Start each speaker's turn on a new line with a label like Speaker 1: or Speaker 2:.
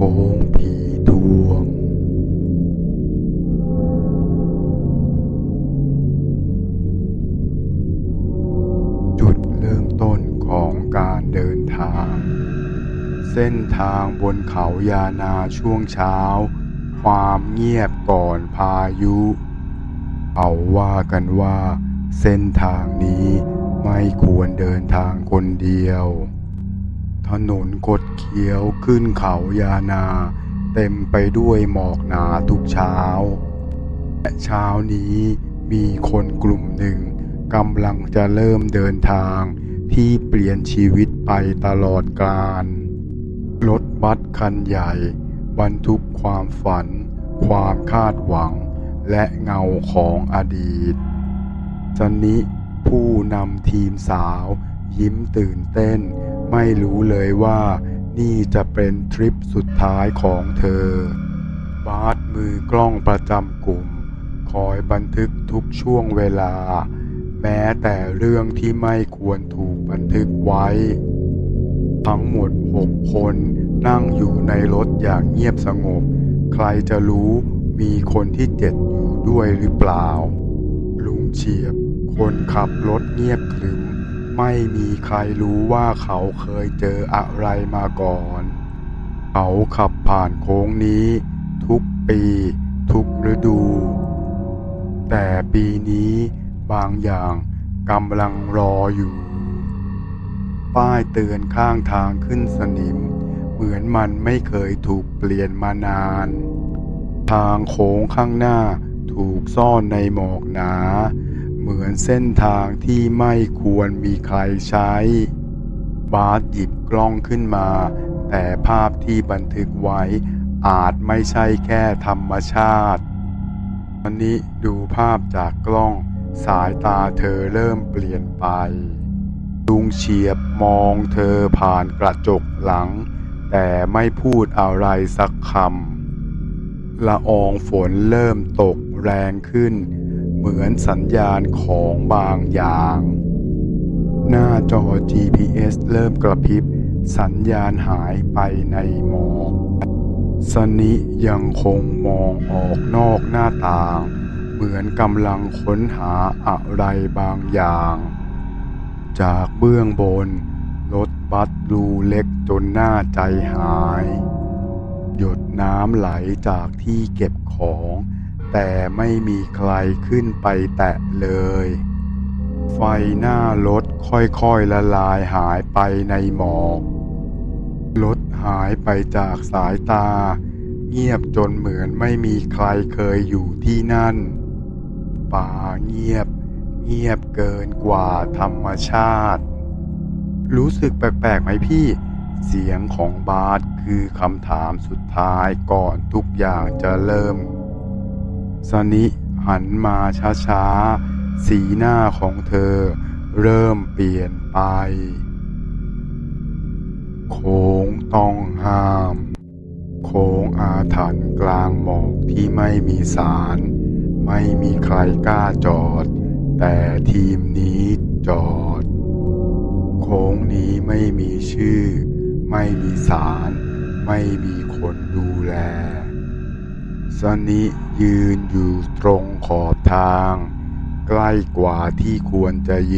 Speaker 1: โค้งผีทวง จุดเริ่มต้นของการเดินทาง เส้นทางบนเขายานาช่วงเช้า ความเงียบก่อนพายุ เอาว่ากันว่า เส้นทางนี้ไม่ควรเดินทางคนเดียว ถนนกดเคี้ยวขึ้นเขายานา เต็มไปด้วยหมอกหนาทุกเช้า และเช้านี้มีคนกลุ่มหนึ่งกำลังจะเริ่มเดินทางที่เปลี่ยนชีวิตไปตลอดกาลรถบัสคันใหญ่ บรรทุกความฝัน ความคาดหวัง และเงาของอดีตสนิผู้นำทีมสาว ยิ้มตื่นเต้น ไม่รู้เลยว่านี่จะเป็นทริปสุดท้ายของเธอ บาสมือกล้องประจำกลุ่ม คอยบันทึกทุกช่วงเวลา แม้แต่เรื่องที่ไม่ควรถูกบันทึกไว้ ทั้งหมดหกคนนั่งอยู่ในรถอย่างเงียบสงบ ใครจะรู้มีคนที่เจ็ดอยู่ด้วยหรือเปล่า ลุงเฉียบ คนขับรถเงียบขรึม ไม่มีใครรู้ว่าเขาเคยเจออะไรมาก่อน เขาขับผ่านโค้งนี้ ทุกปีทุกฤดู แต่ปีนี้บางอย่างกำลังรออยู่ ป้ายเตือนข้างทางขึ้นสนิม เหมือนมันไม่เคยถูกเปลี่ยนมานาน ทางโค้งข้างหน้าถูกซ่อนในหมอกหนา เหมือนเส้นทางที่ไม่ควรมีใครใช้ บาสหยิบกล้องขึ้นมา แต่ภาพที่บันทึกไว้อาจไม่ใช่แค่ธรรมชาติวันนี้ดูภาพจากกล้องสายตาเธอเริ่มเปลี่ยนไป ลุงเฉียบมองเธอผ่านกระจกหลัง แต่ไม่พูดอะไรสักคำละอองฝนเริ่มตกแรงขึ้น มือนสัญญาณของบางอย่าง หน้าจอ GPS เริ่มกระพริบ สัญญาณหายไปในหมอกสนิยังคงมองออกนอกหน้าต่าง เหมือนกำลังค้นหาอะไรบางอย่าง จากเบื้องบน รถบัสรูเล็กจนหน้าใจหาย หยดน้ำไหลจากที่เก็บของ แต่ไม่มีใครขึ้นไปแตะเลย ไฟหน้ารถค่อยๆละลายหายไปในหมอกรถหายไปจากสายตา เงียบจนเหมือนไม่มีใครเคยอยู่ที่นั่น ป่าเงียบ เงียบเกินกว่าธรรมชาติ รู้สึกแปลกๆไหมพี่ เสียงของบาสคือคำถามสุดท้ายก่อนทุกอย่างจะเริ่ม สนิหันมาช้าๆ สีหน้าของเธอเริ่มเปลี่ยนไป โค้งต้องห้าม โค้งอาถรรพ์กลางหมอกที่ไม่มีสาร ไม่มีใครกล้าจอด แต่ทีมนี้จอด โค้งนี้ไม่มีชื่อ ไม่มีสาร ไม่มีคนดูแล สนิยืนอยู่ตรงขอบทาง ใกล้กว่าที่ควรจะยืน